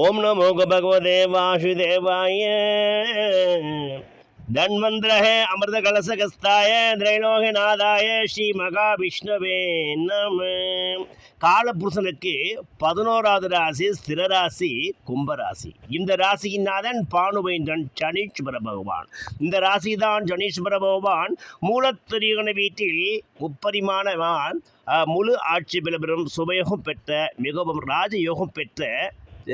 ஓம் நமோக பகவதே வாசுதேவாய. தன்வந்திரஹே அமிர்த கலசகஸ்தாய திரைலோகநாதாய ஸ்ரீ மகாவிஷ்ணுவே நம. காலபுருஷனுக்கு பதினோராவது ராசி ஸ்திரராசி கும்பராசி. இந்த ராசியின் நாதன் பானுவைந்தன் சனீஸ்வர பகவான். இந்த ராசி தான் சனீஸ்வர பகவான். மூலத்திரியகன வீட்டில் முப்பரிமாணவான் முழு ஆட்சி பலபெறும் சுபயோகம் பெற்ற மிகவும் ராஜயோகம் பெற்ற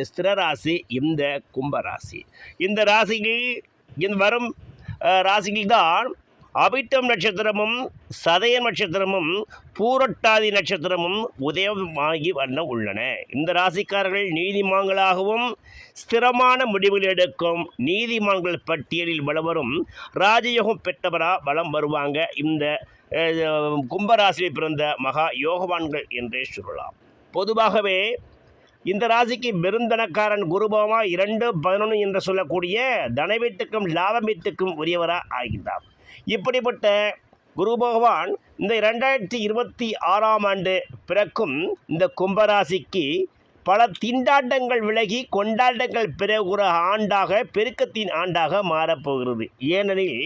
ஸ்திரராசி இந்த கும்பராசி. இந்த ராசியில் இந்த வரும் அஹ், ராசியில் தான் அபிட்டம் நட்சத்திரமும் சதய நட்சத்திரமும் பூரட்டாதி நட்சத்திரமும் உதயமாகி வண்ண உள்ளன. இந்த ராசிக்காரர்கள் நீதிமான்களாகவும் ஸ்திரமான முடிவுகள் எடுக்கும் நீதிமான்கள் பட்டியலில் வளவரும் ராஜயோகம் பெற்றவராக வலம் வருவாங்க. இந்த கும்பராசியில் பிறந்த மகா யோகவான்கள் என்றே சொல்லலாம். பொதுவாகவே இந்த ராசிக்கு பெருந்தனக்காரன் குருபவமா இரண்டு பதினொன்று என்று சொல்லக்கூடிய தனவீட்டுக்கும் லாபமீட்டுக்கும் உரியவராக ஆகின்றார் இப்படிப்பட்ட குரு பகவான் இந்த இரண்டாயிரத்தி இருபத்தி ஆறாம் ஆண்டு பிறக்கும் இந்த கும்பராசிக்கு பல திண்டாட்டங்கள் விலகி கொண்டாட்டங்கள் பிறகுற ஆண்டாக பெருக்கத்தின் ஆண்டாக மாறப்போகிறது. ஏனெனில்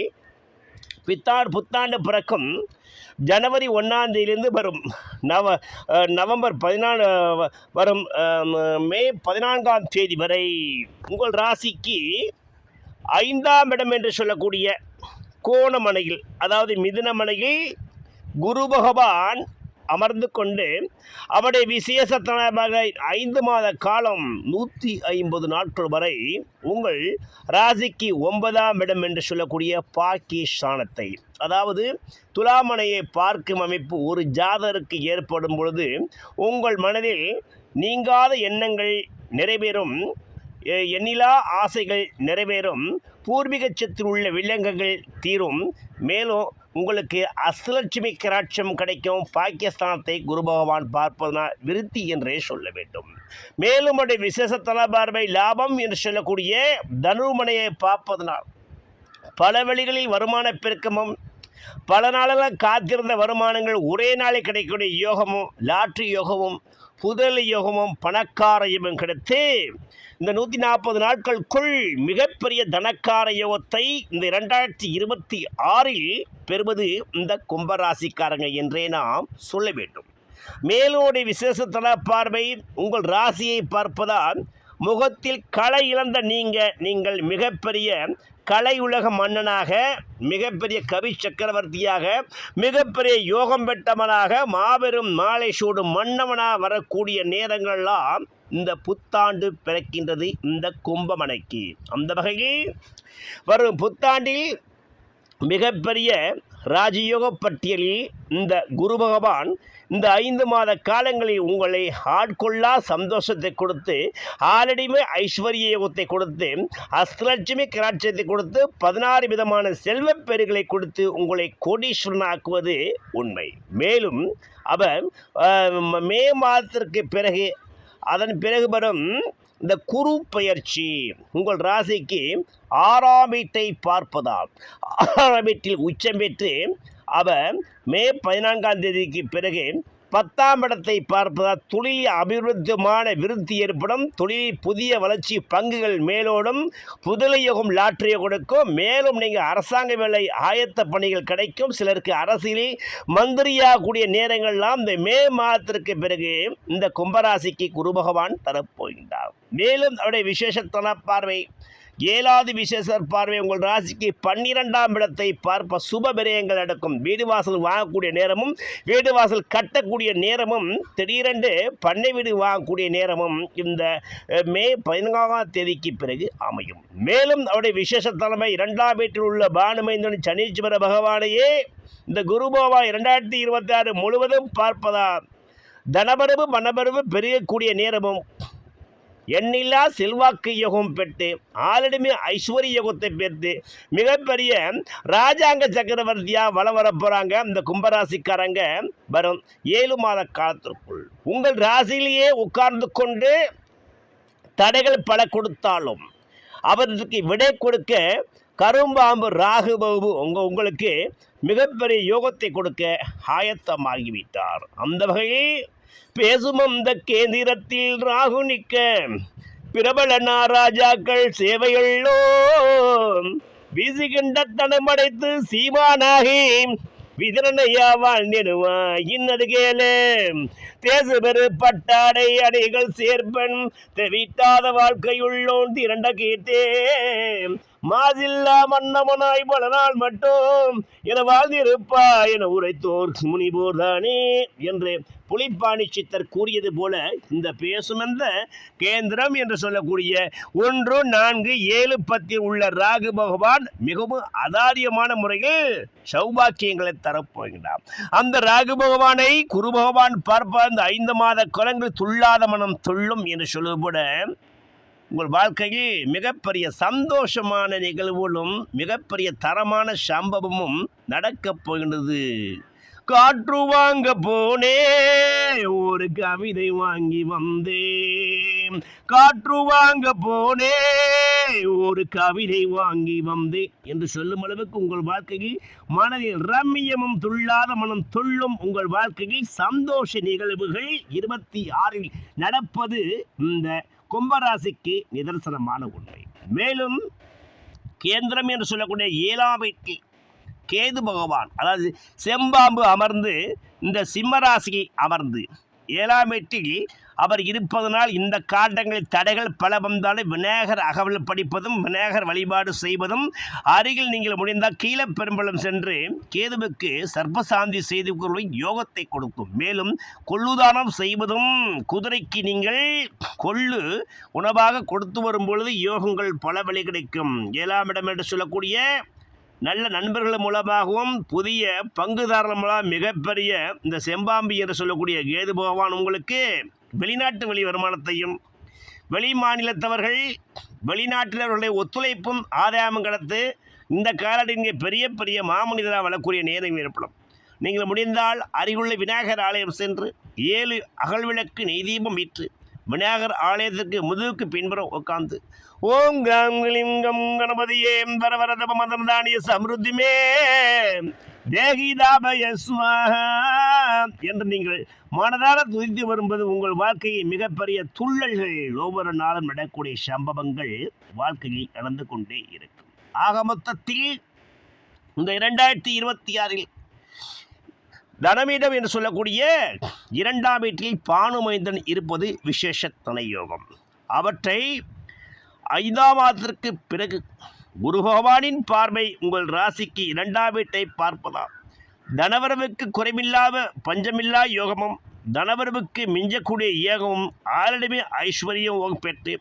பித்தார் புத்தாண்டு பிறக்கும் ஜனவரி ஒன்றாம் தேதியிலிருந்து வரும். நவ நவம்பர் பதினாலு வரும் மே பதினான்காம் தேதி வரை உங்கள் ராசிக்கு ஐந்தாம் இடம் என்று சொல்லக்கூடிய கோணமனையில் அதாவது மிதுனமனையில் குரு பகவான் அமர்ந்து கொண்டு அவருடைய விசேஷத்தனமாக ஐந்து மாத காலம் நூற்றி ஐம்பது நாட்கள் வரை உங்கள் ராசிக்கு ஒன்பதாம் இடம் என்று சொல்லக்கூடிய பாக்கிஸ்தானத்தை அதாவது துலாமனையை பார்க்கும் அமைப்பு ஒரு ஜாதருக்கு ஏற்படும் பொழுது உங்கள் மனதில் நீங்காத எண்ணங்கள் நிறைவேறும் எ- எண்ணிலா ஆசைகள் நிறைவேறும் பூர்வீகச்சத்தில் உள்ள வில்லங்கங்கள் தீரும். மேலும் உங்களுக்கு அஷ்டலட்சுமி கராட்சம் கிடைக்கும். பாக்கியஸ்தானத்தை குரு பகவான் பார்ப்பதனால் விருத்தி என்றே சொல்ல வேண்டும். மேலும் அவருடைய விசேஷ தலபார்வை லாபம் என்று சொல்லக்கூடிய தனுமனையை பார்ப்பதனால் பல வழிகளில் வருமான பெருக்கமும் பல நாளாக காத்திருந்த வருமானங்கள் ஒரே நாளில் கிடைக்கக்கூடிய யோகமும் லாட்ரி யோகமும் புதல் யோகமும் பணக்கார கிடைத்து இந்த நூற்றி நாற்பது நாட்களுக்குள் மிகப்பெரிய தனக்கார யோகத்தை இந்த இரண்டாயிரத்தி இருபத்தி ஆறில் பெறுவது இந்த கும்பராசிக்காரங்க என்றே நாம் சொல்ல வேண்டும். மேலோடைய விசேஷத்தன பார்வை உங்கள் ராசியை பார்ப்பதால் முகத்தில் களை இழந்த நீங்கள் நீங்கள் மிகப்பெரிய கலை உலக மன்னனாக மிகப்பெரிய கவி சக்கரவர்த்தியாக மிகப்பெரிய யோகம் பெற்றவனாக மாபெரும் மாலை சூடும் மன்னவனாக வரக்கூடிய நேரங்கள்லாம் இந்த புத்தாண்டு பிறக்கின்றது இந்த கும்பமனைக்கு. அந்த வகையில் வரும் புத்தாண்டில் மிகப்பெரிய ராஜயோக பட்டியலில் இந்த குரு பகவான் இந்த ஐந்து மாத காலங்களில் உங்களை ஆட்கொள்ளா சந்தோஷத்தை கொடுத்து ஆலடிமை ஐஸ்வர்ய யோகத்தை கொடுத்து அஸ்தலட்சுமி கராட்சியத்தை கொடுத்து பதினாறு விதமான செல்வப் பெருகளை கொடுத்து உங்களை கோடீஸ்வரனாக்குவது உண்மை. மேலும் அவர் மே மாதத்திற்கு பிறகு அதன் பிறகு வரும் இந்த குரு பயிற்சி உங்கள் ராசிக்கு ஆறாம் வீட்டை பார்ப்பதால். ஆறாம் வீட்டில் உச்சம் பெற்று அவர் மே பதினான்காம் தேதிக்கு பிறகு பத்தாம் இடத்தை பார்ப்பதால் தொழில் அபிவிருத்தமான விருத்தி ஏற்படும். தொழிலில் புதிய வளர்ச்சி பங்குகள் மேலோடும். புதலையோகம் லாட்டரியை கொடுக்கும். மேலும் நீங்கள் அரசாங்க வேலை ஆயத்த பணிகள் கிடைக்கும். சிலருக்கு அரசியலில் மந்திரியாகக்கூடிய நேரங்கள்லாம் இந்த மே மாதத்திற்கு பிறகு இந்த கும்பராசிக்கு குரு பகவான் தரப்போகின்றார். மேலும் அவருடைய விசேஷத்தன பார்வை. ஏழாவது விசேஷர் பார்வை உங்கள் ராசிக்கு பன்னிரெண்டாம் இடத்தை பார்ப்ப சுப விரயங்கள் நடக்கும். வீடு வாசல் வாங்கக்கூடிய நேரமும் வீடு வாசல் கட்டக்கூடிய நேரமும் திடீரென்று பண்ணை வீடு வாங்கக்கூடிய நேரமும் இந்த மே பதினான்காம் தேதிக்கு பிறகு அமையும். மேலும் அவருடைய விசேஷ தலைமை இரண்டாம் வீட்டில் உள்ள பானுமைந்தன் சனீஸ்வர பகவானையே இந்த குருபோவா இரண்டாயிரத்தி இருபத்தி ஆறு முழுவதும் பார்ப்பதால் தனபரவு மனபரவு பெருகக்கூடிய நேரமும் எண்ணில்லா செல்வாக்கு யோகம் பெற்று ஆளிடமே ஐஸ்வர்ய யோகத்தை பெற்று மிகப்பெரிய ராஜாங்க சக்கரவர்த்தியாக வளம் வர போகிறாங்க இந்த கும்பராசிக்காரங்க வரும் ஏழு மாத காலத்திற்குள். உங்கள் ராசியிலேயே உட்கார்ந்து கொண்டு தடைகள் பல கொடுத்தாலும் அவர்களுக்கு விடை கொடுக்க கரும்பாம்பு ராகு பாபு உங்க உங்களுக்கு மிகப்பெரிய யோகத்தை கொடுக்க ஆயத்தமாகிவிட்டார். அந்த வகையில் பேசும் அந்த கேந்திரத்தில் ராகு நிற்க. பிரபல நாராஜாக்கள் சேவையுள்ளோ வீசுகின்ற தனமடைத்து சீமானாகி விதிரனையா வாழ்ந்திடுவா இன்னது கேளு. தேசு பெரு பட்டாடை அணிகள் சேர்ப்பன். தெவிட்டாத வாழ்க்கையுள்ளோன் திரண்ட கேட்டே. மாதில்லா மன்னமனாய் பல நாள் மட்டும் என வாழ்ந்திருப்பா என உரைத்தோர் முனிபோர் தானே என்று புலிப்பாணி சித்தர் கூறியது போல இந்த பேசுமெந்த கேந்திரம் என்று சொல்லக்கூடிய ஒன்று நான்கு ஏழு பத்தில் உள்ள ராகு பகவான் மிகவும் அதாரியமான முறையில் சௌபாக்கியங்களை தரப்போகின்றார். அந்த ராகு பகவானை குரு பகவான் பார்ப்ப அந்த ஐந்து மாத குலங்கள் துள்ளாத மனம் துள்ளும் என்று சொல்வது போல உங்கள் வாழ்க்கையில் மிகப்பெரிய சந்தோஷமான நிகழ்வுகளும் மிகப்பெரிய தரமான சம்பவமும் நடக்கப் போகின்றது. காற்று வாங்க போனே ஒரு கவிதை வாங்கி வந்தேன். காற்று வாங்க போனே ஒரு கவிதை வாங்கி வந்தேன். என்று சொல்லும் அளவுக்கு உங்கள் வாழ்க்கையில் மனதில் ரம்மியமும் துள்ளாத மனம் துள்ளும் உங்கள் வாழ்க்கையில் சந்தோஷ நிகழ்வுகள் இருபத்தி ஆறில் நடப்பது இந்த கும்பராசிக்கு நிதர்சனமான உண்மை. மேலும் கேந்திரம் என்று சொல்லக்கூடிய ஏழாம் வீட்டில் கேது பகவான் அதாவது செம்பாம்பு அமர்ந்து இந்த சிம்மராசிக்கு அமர்ந்து ஏழாம் எட்டில் அவர் இருப்பதனால் இந்த காட்டங்களில் தடைகள் பல வந்தாலும் விநாயகர் அகவல் படிப்பதும் விநாயகர் வழிபாடு செய்வதும் அருகில் நீங்கள் முடிந்தால் கீழே பெரும்பலம் சென்று கேதுவுக்கு சர்ப்பசாந்தி செய்து கொள்வதை யோகத்தை கொடுக்கும். மேலும் கொள்ளுதானம் செய்வதும் குதிரைக்கு நீங்கள் கொள்ளு உணவாக கொடுத்து வரும் பொழுது யோகங்கள் பல வழி கிடைக்கும். ஏழாம் இடம் என்று சொல்லக்கூடிய நல்ல நண்பர்கள் மூலமாகவும் புதிய பங்குதாரர்கள் மூலம் மிகப்பெரிய இந்த செம்பாம்பி என்று சொல்லக்கூடிய கேது பகவான் உங்களுக்கு வெளிநாட்டு வெளி வருமானத்தையும் வெளி மாநிலத்தவர்கள் வெளிநாட்டினர்களுடைய ஒத்துழைப்பும் ஆதாயமும் கடத்து இந்த காலடிங்க பெரிய பெரிய மாமனிதராக வரக்கூடிய நேரம் ஏற்படும். நீங்கள் முடிந்தால் அருகுள்ள விநாயகர் ஆலயம் சென்று ஏழு அகல்விளக்கு நெய்தீபம் வீற்று விநாயகர் ஆலயத்திற்கு முதுகுக்கு பின்புறம் உட்காந்து ஓம் கிராம் கணபதியே வரவரதப மதம் தானிய சமிருத்திமே. தேகிதாபய என்று நீங்கள் மனதார துதித்து வரும்போது உங்கள் வாழ்க்கையை மிகப்பெரிய துள்ளல்கள் ஒவ்வொரு நாளும் நடக்கக்கூடிய சம்பவங்கள் வாழ்க்கையில் நடந்து கொண்டே இருக்கும். ஆக மொத்தத்தில் இந்த இரண்டாயிரத்தி இருபத்தி ஆறில் தனமீடம் என்று சொல்லக்கூடிய இரண்டாம் வீட்டில் பானுமைந்தன் இருப்பது விசேஷ துணை யோகம் அவற்றை ஐந்தாம் மாதத்திற்கு பிறகு குரு பகவானின் பார்வை உங்கள் ராசிக்கு இரண்டாம் வீட்டை பார்ப்பதாம். தனவரவுக்கு குறைவில்லாத பஞ்சமில்லா யோகமும் தனவரவுக்கு மிஞ்சக்கூடிய யோகமும் ஆரிடமே ஐஸ்வர்யம் பெற்று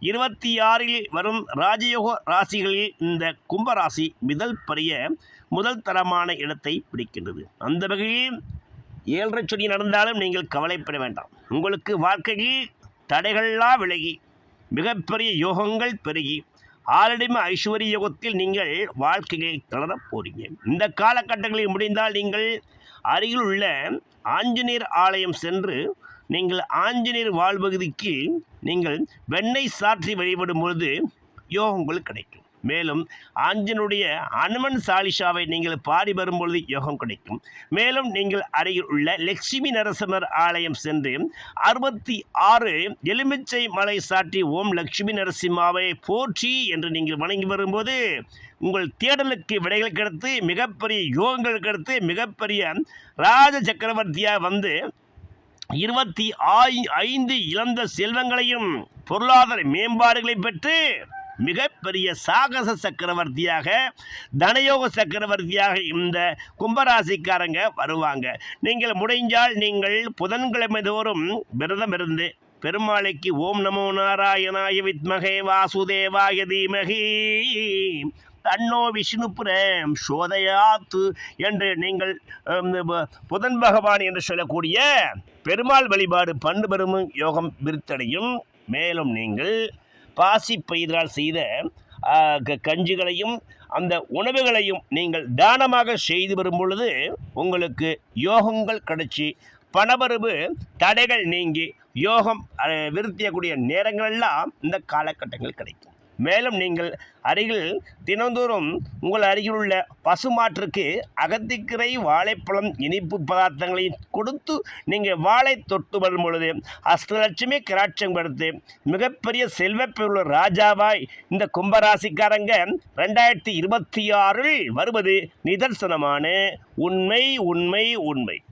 இருபத்தி ஆறில் வரும் ராஜயோக ராசிகளில் இந்த கும்பராசி மிதல் பெரிய முதல் தரமான இடத்தை பிடிக்கின்றது. அந்த வகையில் ஏழரை சொல்லி நடந்தாலும் நீங்கள் கவலைப்பட வேண்டாம். உங்களுக்கு வாழ்க்கையில் தடைகள்லாம் விலகி மிகப்பெரிய யோகங்கள் பெருகி ஆரடிம ஐஸ்வர்ய யோகத்தில் நீங்கள் வாழ்க்கையை தளரப் போறீங்க. இந்த காலகட்டங்களில் முடிந்தால் நீங்கள் அருகில் உள்ள ஆஞ்சநேயர் ஆலயம் சென்று நீங்கள் ஆஞ்சநேயர் வாழ்பகுதிக்கு நீங்கள் வெண்ணெய் சாற்றி வழிபடும் பொழுது யோகங்கள் கிடைக்கும். மேலும் ஆஞ்சனுடைய அனுமன் சாலிஷாவை நீங்கள் பாடி வரும்பொழுது யோகம் கிடைக்கும். மேலும் நீங்கள் அருகில் உள்ள லட்சுமி நரசிம்மர் ஆலயம் சென்று அறுபத்தி ஆறு எலுமிச்சை மலை சாட்டி ஓம் லட்சுமி நரசிம்மாவை போற்றி என்று நீங்கள் வணங்கி வரும்போது உங்கள் தேடலுக்கு விடைகள் கிடைத்து மிகப்பெரிய யோகங்கள் கிடைத்து மிகப்பெரிய ராஜ சக்கரவர்த்தியாக வந்து இருபத்தி ஆய் ஐந்து இழந்த செல்வங்களையும் பொருளாதார மேம்பாடுகளை பெற்று மிகப்பெரிய சாகச சக்கரவர்த்தியாக தனயோக சக்கரவர்த்தியாக இந்த கும்பராசிக்காரங்க வருவாங்க. நீங்கள் முடிஞ்சால் நீங்கள் புதன்கிழமை தோறும் விரதம் இருந்து பெருமாளைக்கு ஓம் நமோ நாராயணாய வித்மகே வாசுதேவாய தீமகி தன்னோ விஷ்ணு பிரேம் சோதயாத்து என்று நீங்கள் புதன் பகவான் என்று சொல்லக்கூடிய பெருமாள் வழிபாடு பண்டு பெருமும் யோகம் விருத்தடையும். மேலும் நீங்கள் பாசி பயிரால் செய்த க- கஞ்சிகளையும் அந்த உணவுகளையும் நீங்கள் தானமாக செய்து வரும் பொழுது உங்களுக்கு யோகங்கள் கிடைச்சி பணவரவு தடைகள் நீங்கி யோகம் விருத்தியக்கூடிய நேரங்களெல்லாம் இந்த காலகட்டங்கள் கிடைக்கும். மேலும் நீங்கள் அருகில் தினந்தோறும் உங்கள் அருகில் உள்ள பசுமாற்றுக்கு அகத்திக்கரை வாழைப்பழம் இனிப்பு பதார்த்தங்களை கொடுத்து நீங்கள் வாழை தொட்டு வரும் பொழுது அஷ்டலட்சுமி கிராட்சம் படுத்து மிகப்பெரிய செல்வப்பெருள்ள ராஜாவாய் இந்த கும்பராசிக்காரங்க ரெண்டாயிரத்தி இருபத்தி ஆறில் வருவது நிதர்சனமான உண்மை உண்மை உண்மை.